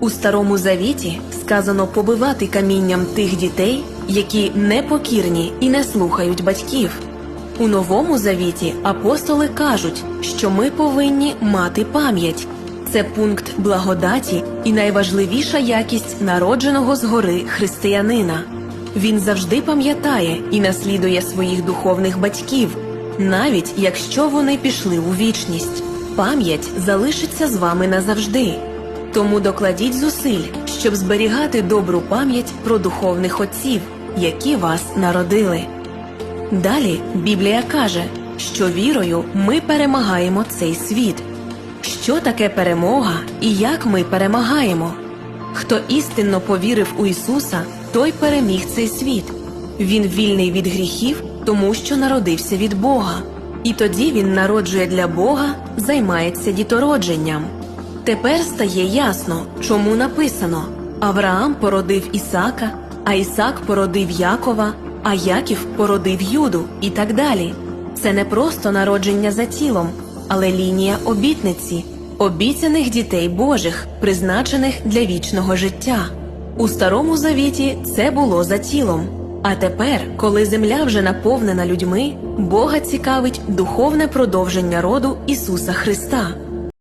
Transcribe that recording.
У старому завіті сказано побивати камінням тих дітей, які непокірні і не слухають батьків. У новому завіті апостоли кажуть, що ми повинні мати пам'ять. Це пункт благодаті і найважливіша якість народженого згори християнина. Він завжди пам'ятає і наслідує своїх духовних батьків, навіть якщо вони пішли у вічність. Пам'ять залишиться з вами назавжди. Тому докладіть зусиль, щоб зберігати добру пам'ять про духовних отців, які вас народили. Далі Біблія каже, що вірою ми перемагаємо цей світ. Що таке перемога і як ми перемагаємо? Хто істинно повірив у Ісуса, той переміг цей світ. Він вільний від гріхів, тому що народився від Бога. І тоді він народжує для Бога, займається дітородженням. Тепер стає ясно, чому написано Авраам породив Ісака, а Ісак породив Якова, а Яків породив Юду і так далі. Це не просто народження за тілом, але лінія обітниці, обіцяних дітей Божих, призначених для вічного життя. У старому завіті це було за тілом. А тепер, коли земля вже наповнена людьми, Бога цікавить духовне продовження роду Ісуса Христа.